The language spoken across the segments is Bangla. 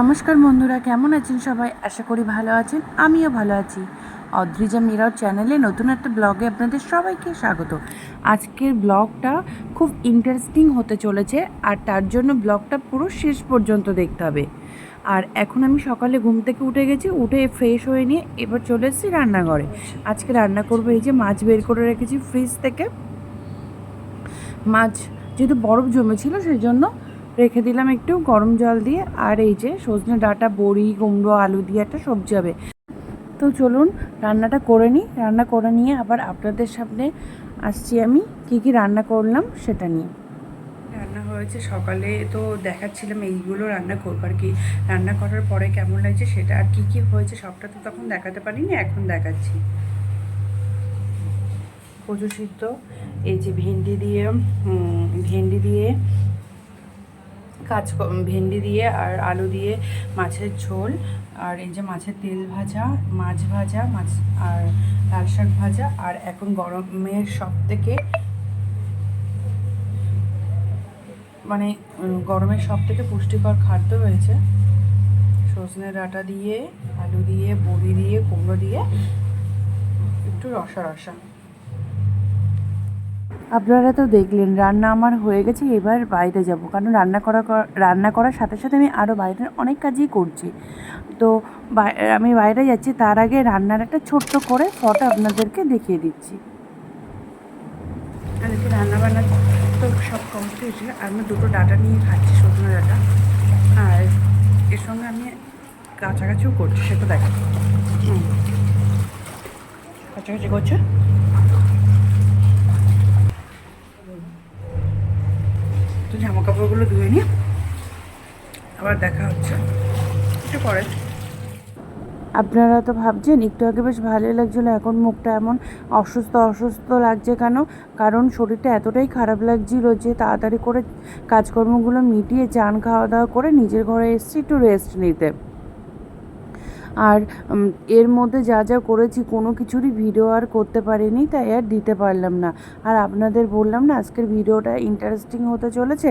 নমস্কার বন্ধুরা, কেমন আছেন সবাই? আশা করি ভালো আছেন, আমিও ভালো আছি। অদ্রিজা মিরার চ্যানেলে নতুন একটা ব্লগে আপনাদের সবাইকে স্বাগত। আজকের ব্লগটা খুব ইন্টারেস্টিং হতে চলেছে, আর তার জন্য ব্লগটা পুরো শেষ পর্যন্ত দেখতে হবে। আর এখন আমি সকালে ঘুম থেকে উঠে গেছি, উঠে ফ্রেশ হয়ে নিয়ে এবার চলে এসেছি রান্নাঘরে। আজকে রান্না করব এই যে মাছ বের করে রেখেছি ফ্রিজ থেকে। মাছ যেহেতু বরফ জমেছিল সেই জন্য রেখে দিলাম একটু গরম জল দিয়ে। আর এই যে সজনে ডাটা, বড়ি, কুমড়ো, আলু দিয়ে একটা সবজি হবে। তো চলুন রান্নাটা করে নিই। রান্না করে নিয়ে আবার আপনাদের সামনে আসছি আমি। কি কি রান্না করলাম সেটা নিয়ে। রান্না হয়েছে সকালে তো দেখাচ্ছিলাম এইগুলো রান্না করব আর কি। রান্না করার পরে কেমন লাগছে সেটা আর কি কি হয়েছে সবটা তো তখন দেখাতে পারিনি, এখন দেখাচ্ছি। কচু সিদ্ধ, এই যে ভেন্ডি দিয়ে ভেন্ডি দিয়ে কাজ ভেন্ডি দিয়ে আর আলু দিয়ে মাছের ঝোল, আর এই যে মাছের তেল ভাজা, মাছ ভাজা, মাছ আর লাল শাক ভাজা, আর এখন গরমের সব থেকে মানে গরমের সব থেকে পুষ্টিকর খাদ্য রয়েছে। সজনে ডাঁটা দিয়ে, আলু দিয়ে, বড়ি দিয়ে, কুমড়ো দিয়ে, একটু রসা রসা। আপনারা তো দেখলেন, রান্না আমার হয়ে গেছে, এবার বাইরে যাব। কারণ রান্না করা রান্না করার সাথে সাথে আমি আরও বাইরের অনেক কাজই করছি। তো আমি বাইরে যাচ্ছি, তার আগে রান্নার একটা ছোট্ট করে ফটো আপনাদেরকে দেখিয়ে দিচ্ছি। আজকে রান্না বান্না তো সব কমপ্লিট আমি দুটো ডাটা নিয়ে খাচ্ছি সজনে ডাটা। আর এর সঙ্গে আমি কাছাকাছিও করছি সেটা দেখো। কাছাকাছি করছে? আবার দেখা হচ্ছে। একটু পরে। আপনারা তো ভাবছেন, একটু আগে বেশ ভালোই লাগছিল, এখন মুখটা এমন অসুস্থ অসুস্থ লাগছে কেন? কারণ শরীরটা এতটাই খারাপ লাগছিল যে তাড়াতাড়ি করে কাজকর্মগুলো মিটিয়ে চান খাওয়া দাওয়া করে নিজের ঘরে এসেছি, একটু রেস্ট নিতে। আর এর মধ্যে যা যা করেছি কোনো কিছুরই ভিডিও আর করতে পারিনি, তাই আর দিতে পারলাম না। আর আপনাদের বললাম না, আজকের ভিডিওটা ইন্টারেস্টিং হতে চলেছে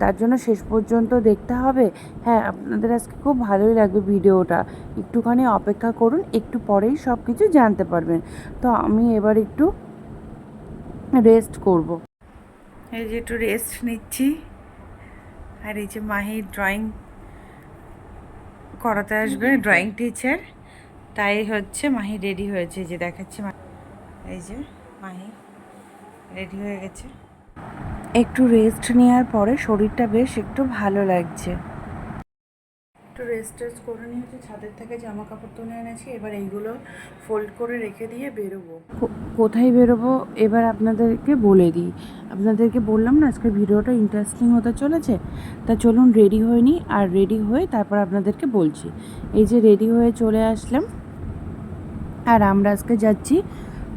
তার জন্য শেষ পর্যন্ত দেখতে হবে। হ্যাঁ আপনাদের আজকে খুব ভালোই লাগবে ভিডিওটা। একটুখানি অপেক্ষা করুন, একটু পরেই সব কিছু জানতে পারবেন। তো আমি এবার একটু রেস্ট করব। এই যে একটু রেস্ট নিচ্ছি। আর এই যে মাহির ড্রয়িং করাতে আসবে ড্রয়িং টিচার তাই হচ্ছে মাহি রেডি হয়েছে যে দেখাচ্ছি মা- এই যে মাহি রেডি হয়ে গেছে। একটু রেস্ট নেওয়ার পরে শরীরটা বেশ একটু ভালো লাগছে। একটু রেস্ট টেস্ট করে নিয়েছি, ছাদের থেকে জামা কাপড় তুলে এনেছি, এবার এইগুলো ফোল্ড করে রেখে দিয়ে বেরোবো। কোথায় বেরোবো? এবার আপনাদেরকে বলে দিই। আপনাদেরকে বললাম না, আজকে ভিডিওটা ইন্টারেস্টিং হতে চলেছে? তা চলুন রেডি হয়ে নিই, আর রেডি হয়ে তারপর আপনাদেরকে বলছি। এই যে রেডি হয়ে চলে আসলাম, আর আমরা আজকে যাচ্ছি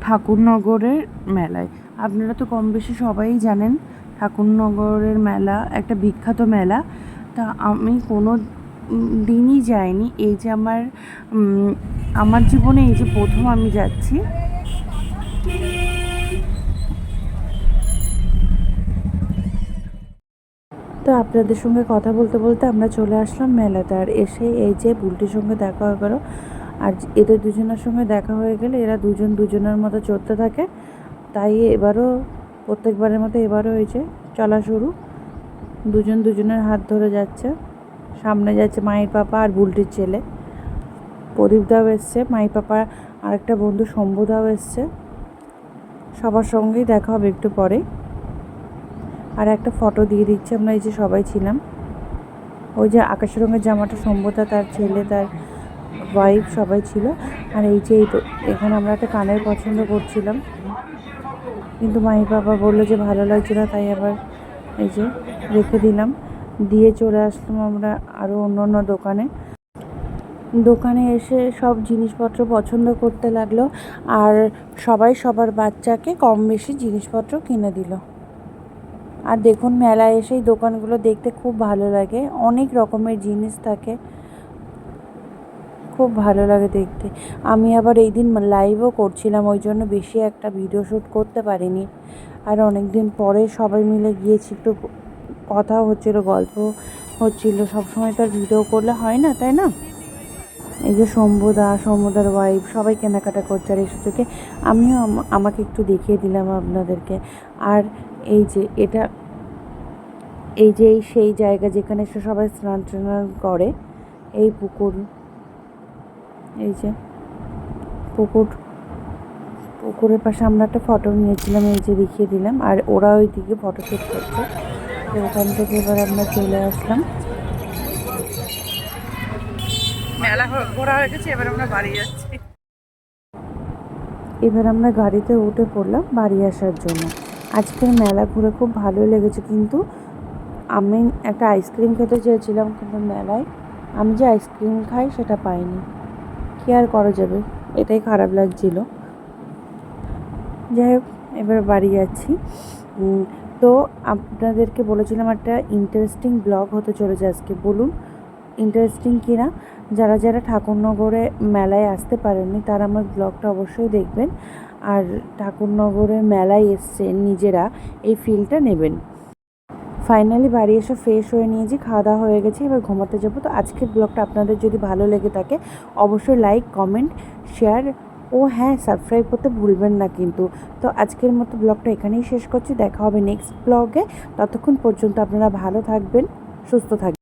ঠাকুরনগরের মেলায়। আপনারা তো কম বেশি সবাই জানেন, ঠাকুরনগরের মেলা একটা বিখ্যাত মেলা। তা আমি কোনো দিনই যায়নি। এই যে আমার আমার জীবনে এই যে প্রথম আমি যাচ্ছি। তো আপনাদের সঙ্গে কথা বলতে বলতে আমরা চলে আসলাম মেলাতে। আর এসে এই যে বুলটির সঙ্গে দেখা হয়ে গেল। আর এদের দুজনের সঙ্গে দেখা হয়ে গেলে এরা দুজন দুজনের মতো চলতে থাকে। তাই এবারও, প্রত্যেকবারের মতো এবারও হয়েছে চলা শুরু। দুজন দুজনের হাত ধরে যাচ্ছে। সামনে যাচ্ছে মায়ের পাপা আর বুলটির ছেলে। প্রদীপদাও এসছে, মায়ের পাপা আরেকটা বন্ধু শম্ভুদাও এসছে। সবার সঙ্গেই দেখা হবে একটু পরে। আর একটা ফটো দিয়ে দিচ্ছি, আমরা এই যে সবাই ছিলাম। ওই যে আকাশের রঙের জামাটা সম্ভবতা তার ছেলে, তার ওয়াইফ সবাই ছিল। আর এই যে এখানে আমরা একটা কানের পছন্দ করছিলাম। কিন্তু মাই বাবা বলল যে ভালো লাগছে না, তাই আবার এই যে রেখে দিলাম। দিয়ে চলে আসলাম আমরা আরও অন্য অন্য দোকানে। দোকানে এসে সব জিনিসপত্র পছন্দ করতে লাগল আর সবাই সবার বাচ্চাকে কম বেশি জিনিসপত্র কিনে দিল। আর দেখুন মেলায় এসে এই দোকানগুলো দেখতে খুব ভালো লাগে, অনেক রকমের জিনিস থাকে। খুব ভালো লাগে দেখতে। আমি আবার এই দিন লাইভও করছিলাম, ওই জন্য বেশি একটা ভিডিও শ্যুট করতে পারিনি। আর অনেক দিন পরে সবাই মিলে গিয়েছি একটু কথাও হচ্ছিল, গল্প হচ্ছিল, সবসময় তো আর ভিডিও করলে হয় না, তাই না? এই যে শম্ভুদা, শম্ভুদার ওয়াইফ সবাই কেনাকাটা করছে আর এই সুযোগে আমিও আমাকে একটু দেখিয়ে দিলাম আপনাদেরকে। আর এই যে এটা, এই যে এই সেই জায়গা যেখানে এসে সবাই স্নান টান করে, এই পুকুর, এই যে পুকুর, পুকুরের পাশে আমরা একটা ফটো নিয়েছিলাম, এই যে দেখিয়ে দিলাম। আর ওরা ওই দিকে ফটো শ্যুট করছে। তো ওখান থেকে এবার আমরা চলে আসলাম। মেলা ঘোরা হয়ে গেছে এবার আমরা বাড়ি যাচ্ছি। এবার আমরা গাড়িতে উঠে পড়লাম বাড়ি আসার জন্য। আজকের মেলা ঘুরে খুব ভালোই লেগেছে কিন্তু আমি একটা আইসক্রিম খেতে চেয়েছিলাম কিন্তু মেলায় আমি যে আইসক্রিম খাই সেটা পাইনি। কী আর করা যাবে? এটাই খারাপ লাগছিল। যাই হোক এবার বাড়ি যাচ্ছি। তো আপনাদেরকে বলেছিলাম একটা ইন্টারেস্টিং ব্লগ হতে চলেছে আজকে, বলুন ইন্টারেস্টিং কি না যারা যারা ঠাকুরনগরে মেলায় আসতে পারেননি, তারা আমার ব্লগটা অবশ্যই দেখবেন। আর ঠাকুরনগরে মেলায় এসছেন নিজেরা, এই ফিলটা নেবেন। ফাইনালি বাড়ি এসে ফ্রেশ হয়ে নিয়েছি খাওয়া দাওয়া হয়ে গেছে, এবার ঘুমাতে যাব। তো আজকের ব্লগটা আপনাদের যদি ভালো লেগে থাকে, অবশ্যই লাইক কমেন্ট শেয়ার ও হ্যাঁ সাবস্ক্রাইব করতে ভুলবেন না কিন্তু। তো আজকের মতো ব্লগটা এখানেই শেষ করছি। দেখা হবে নেক্সট ব্লগে ততক্ষণ পর্যন্ত আপনারা ভালো থাকবেন, সুস্থ থাকবেন।